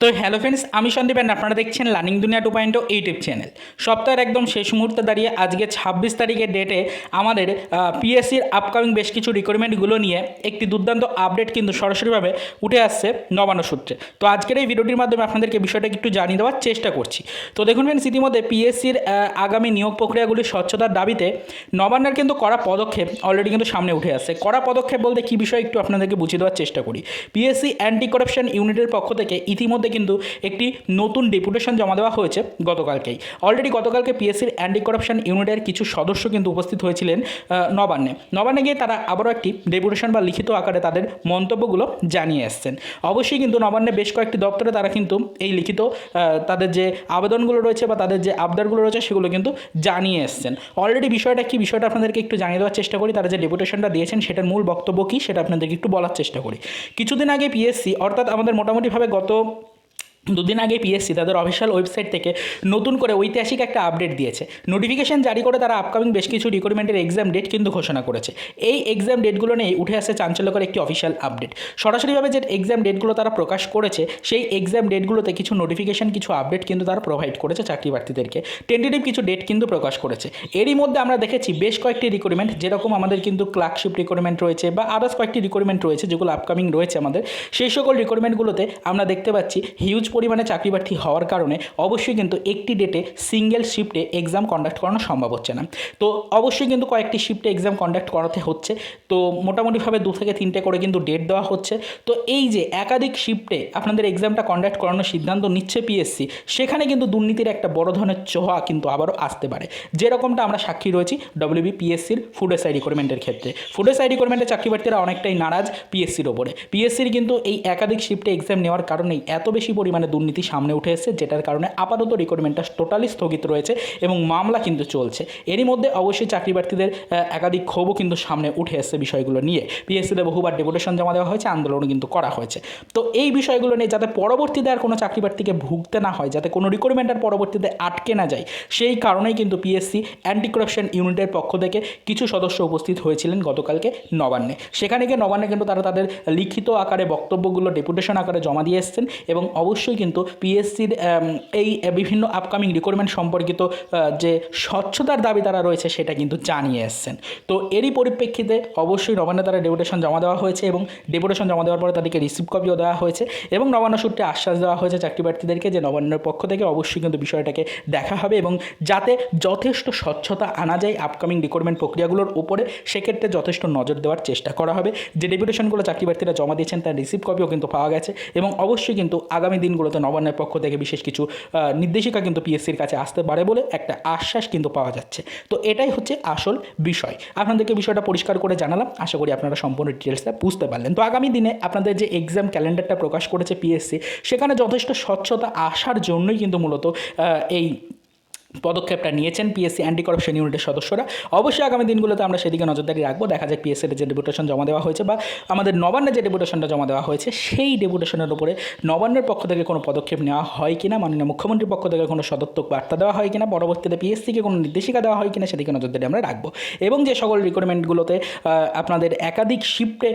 তো hello friends আমি Sandeep and আপনারা দেখছেন লার্নিং দুনিয়া টু পয়েন্ট ইউটিউব চ্যানেল সপ্তাহের একদম শেষ মুহূর্তে দাঁড়িয়ে আজকে ছাব্বিশ তারিখের ডেটে আমাদের পিএসসির আপকামিং বেশ কিছু রিকোয়ারমেন্টগুলো নিয়ে একটি দুর্দান্ত আপডেট কিন্তু সরাসরিভাবে উঠে আসছে নবান্ন সূত্রে। তো আজকের এই ভিডিওটির মাধ্যমে আপনাদেরকে বিষয়টা একটু জানিয়ে দেওয়ার চেষ্টা করছি। তো দেখুন ফ্রেন্ডস ইতিমধ্যে পিএসসির আগামী নিয়োগ প্রক্রিয়াগুলির স্বচ্ছতার দাবিতে নবান্নের কিন্তু কড়া পদক্ষেপ অলরেডি কিন্তু সামনে উঠে আসছে। কড়া পদক্ষেপ বলতে কী বিষয় একটু আপনাদেরকে বুঝিয়ে দেওয়ার চেষ্টা করি। পিএসসি অ্যান্টি করাপশন ইউনিটের পক্ষ থেকে ইতিমধ্যে কিন্তু একটি নতুন ডেপুটেশন জমা দেওয়া হয়েছে গতকালকেই। অলরেডি গতকালকে পিএসসির অ্যান্টি করাপশন ইউনিটের কিছু সদস্য কিন্তু উপস্থিত হয়েছিলেন নবান্নে। নবান্নে গিয়ে তারা আবারও একটি ডেপুটেশন বা লিখিত আকারে তাদের মন্তব্যগুলো জানিয়ে এসছেন। অবশ্যই কিন্তু নবান্নে বেশ কয়েকটি দপ্তরে তারা কিন্তু এই লিখিত তাদের যে আবেদনগুলো রয়েছে বা তাদের যে আবদারগুলো রয়েছে সেগুলো কিন্তু জানিয়ে এসছেন। অলরেডি বিষয়টা কি, বিষয়টা আপনাদেরকে একটু জানিয়ে দেওয়ার চেষ্টা করি। তারা যে ডেপুটেশনটা দিয়েছেন সেটার মূল বক্তব্য কী সেটা আপনাদেরকে একটু বলার চেষ্টা করি। কিছুদিন আগে পিএসসি অর্থাৎ আমাদের মোটামুটিভাবে গত দুদিন আগে পিএসসি তাদের অফিসিয়াল ওয়েবসাইট থেকে নতুন করে ঐতিহাসিক একটা আপডেট দিয়েছে। নোটিফিকেশন জারি করে তারা আপকামিং বেশ কিছু রিক্রুটমেন্টের এক্সাম ডেট কিন্তু ঘোষণা করেছে। এই এক্সাম ডেটগুলো নিয়ে উঠে আসে চাঞ্চল্যকর একটি অফিসিয়াল আপডেট সরাসরিভাবে যে এক্সাম ডেটগুলো তারা প্রকাশ করেছে, সেই এক্সাম ডেটগুলোতে কিছু নোটিফিকেশন কিছু আপডেট কিন্তু তারা প্রোভাইড করেছে চাকরি প্রার্থীদেরকে টেন্টেটিভ কিছু ডেট কিন্তু প্রকাশ করেছে। এরই মধ্যে আমরা দেখেছি বেশ কয়েকটি রিক্রুটমেন্ট যেরকম আমাদের কিন্তু ক্লার্কশিপ রিক্রুটমেন্ট রয়েছে বা আদার্স কয়েকটি রিক্রুটমেন্ট রয়েছে যেগুলো আপকামিং রয়েছে আমাদের। সেই সকল রিক্রুটমেন্টগুলোতে আমরা দেখতে পাচ্ছি হিউজ পরিমাণে চাকরি প্রার্থী হওয়ার কারণে অবশ্যই কিন্তু একটি ডেটে সিঙ্গেল শিফটে এক্সাম কন্ডাক্ট করানো সম্ভব হচ্ছে না। তো অবশ্যই কিন্তু কয়েকটি শিফটে এক্সাম কন্ডাক্ট করাতে হচ্ছে। তো মোটামুটিভাবে দু থেকে তিনটে করে কিন্তু ডেট দেওয়া হচ্ছে। তো এই যে একাধিক শিফটে আপনাদের এক্সামটা কন্ডাক্ট করানোর সিদ্ধান্ত নিচ্ছে পিএসসি সেখানে কিন্তু দুর্নীতির একটা বড় ধরনের চোহা কিন্তু আবারও আসতে পারে। যেরকমটা আমরা সাক্ষী রয়েছি ডব্লিউবি পিএসসির ফুড এসআই রিকোয়ারমেন্টের ক্ষেত্রে। ফুড এসআই রিকোয়ারমেন্টের চাকরি প্রার্থীরা অনেকটাই নারাজ পিএসসির ওপরে। পিএসসির কিন্তু এই একাধিক শিফটে এক্সাম নেওয়ার কারণেই এত বেশি পরিমাণে দুর্নীতি সামনে উঠে এসেছে, যেটার কারণে আপাতত রিক্রুটমেন্টটা টোটালি স্থগিত রয়েছে এবং মামলা কিন্তু চলছে। এরই মধ্যে অবশ্যই চাকরি প্রার্থীদের একাধিক ক্ষোভও কিন্তু সামনে উঠে এসেছে বিষয়গুলো নিয়ে। পিএসসিতে বহুবার ডেপুটেশন জমা দেওয়া হয়েছে, আন্দোলনও কিন্তু করা হয়েছে। তো এই বিষয়গুলো নিয়ে যাতে পরবর্তীতে আর কোনো চাকরি প্রার্থীকে ভুগতে না হয়, যাতে কোনো রিক্রুটমেন্টের পরবর্তীতে আটকে না যায়, সেই কারণেই কিন্তু পিএসসি অ্যান্টি করাপশন ইউনিটের পক্ষ থেকে কিছু সদস্য উপস্থিত হয়েছিলেন গতকালকে নবান্নে। সেখানে গিয়ে নবান্নে কিন্তু তারা তাদের লিখিত আকারে বক্তব্যগুলো ডেপুটেশন আকারে জমা দিয়ে এসছেন এবং অবশ্যই কিন্তু পিএসসির এই বিভিন্ন আপকামিং রিক্রুটমেন্ট সম্পর্কিত যে স্বচ্ছতার দাবি তারা রয়েছে সেটা কিন্তু জানিয়ে এসছেন। তো এরই পরিপ্রেক্ষিতে অবশ্যই নবান্ন তারা ডেপুটেশন জমা দেওয়া হয়েছে এবং ডেপুটেশন জমা দেওয়ার পরে তাদেরকে রিসিভ কপিও দেওয়া হয়েছে এবং নবান্ন সূত্রে আশ্বাস দেওয়া হয়েছে চাকরি প্রার্থীদেরকে যে নবান্নের পক্ষ থেকে অবশ্যই কিন্তু বিষয়টাকে দেখা হবে এবং যাতে যথেষ্ট স্বচ্ছতা আনা যায় আপকামিং রিক্রুটমেন্ট প্রক্রিয়াগুলোর উপরে, সেক্ষেত্রে যথেষ্ট নজর দেওয়ার চেষ্টা করা হবে। যে ডেপুটেশনগুলো চাকরি প্রার্থীরা জমা দিয়েছেন তার রিসিভ কপিও কিন্তু পাওয়া গেছে এবং অবশ্যই কিন্তু আগামী দিনগুলোতে নবান্নের পক্ষ থেকে বিশেষ কিছু নির্দেশিকা কিন্তু পিএসসির কাছে আসতে পারে বলে একটা আশ্বাস কিন্তু পাওয়া যাচ্ছে। তো এটাই হচ্ছে আসল বিষয়। আপনাদেরকে বিষয়টা পরিষ্কার করে জানালাম। আশা করি আপনারা সম্পূর্ণ ডিটেলসটা বুঝতে পারলেন। তো আগামী দিনে আপনাদের যে এক্সাম ক্যালেন্ডারটা প্রকাশ করেছে পিএসসি সেখানে যথেষ্ট স্বচ্ছতা আসার জন্যই কিন্তু মূলত এই পদক্ষেপটা নিয়েছেন পিএসসি অ্যান্টি করাপশন ইউনিটের সদস্যরা। অবশ্যই আগামী দিনগুলোতে আমরা সেদিকে নজরদারি রাখব। দেখা যাক পিএসসির যে ডেপুটেশন জমা দেওয়া হয়েছে বা আমাদের নবান্নের যে ডেপুটেশনটা জমা দেওয়া হয়েছে, সেই ডেপুটেশনের উপরে নবান্নের পক্ষ থেকে কোনো পদক্ষেপ নেওয়া হয় কিনা, মাননীয় মুখ্যমন্ত্রীর পক্ষ থেকে কোনো সদর্থক বার্তা দেওয়া হয় কিনা, পরবর্তীতে পিএসসিকে কোনো নির্দেশিকা দেওয়া হয় কিনা, সেদিকে নজরদারি আমরা রাখব। এবং যে সকল রিক্রুটমেন্টগুলোতে আপনাদের একাধিক শিফটে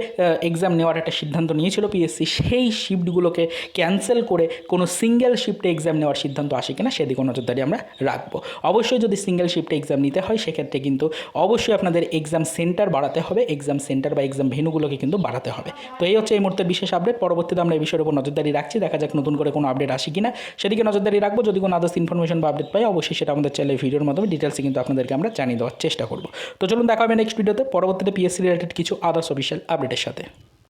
এক্সাম নেওয়ার একটা সিদ্ধান্ত নিয়েছিল পিএসসি সেই শিফটগুলোকে ক্যান্সেল করে কোনো সিঙ্গেল শিফটে এক্সাম নেওয়ার সিদ্ধান্ত আসে কিনা সেদিকে নজরদারি আমরা রাখব। অবশ্যই যদি সিঙ্গেল শিফটে এক্সাম নিতে হয়, সেক্ষেত্রে কিন্তু অবশ্যই আপনাদের এক্সাম সেন্টার বাড়াতে হবে। এক্সাম সেন্টার বা এক্সাম ভেনুগুলোকে কিন্তু বাড়াতে হবে। তো এই হচ্ছে এই মুহূর্তের বিশেষ আপডেট পরবর্তীতে আমরা এই বিষয়ের উপর নজরদারি রাখছি। দেখা যাক নতুন করে কোনো আপডেট আসে কিনা। সেদিকে নজরদারি রাখব। যদি কোনো আদার্স ইনফরমেশন বা আপডেট পাই, অবশ্যই সেটা আমাদের চ্যানেলের ভিডিওর মাধ্যমে ডিটেলসে কিন্তু আপনাদেরকে আমরা জানিয়ে দেওয়ার চেষ্টা করব। তো চলুন দেখা হবে নেক্সট ভিডিওতে পরবর্তীতে পিএসসি রিলেটেড কিছু আদার্স অফিসিয়াল আপডেটের সাথে।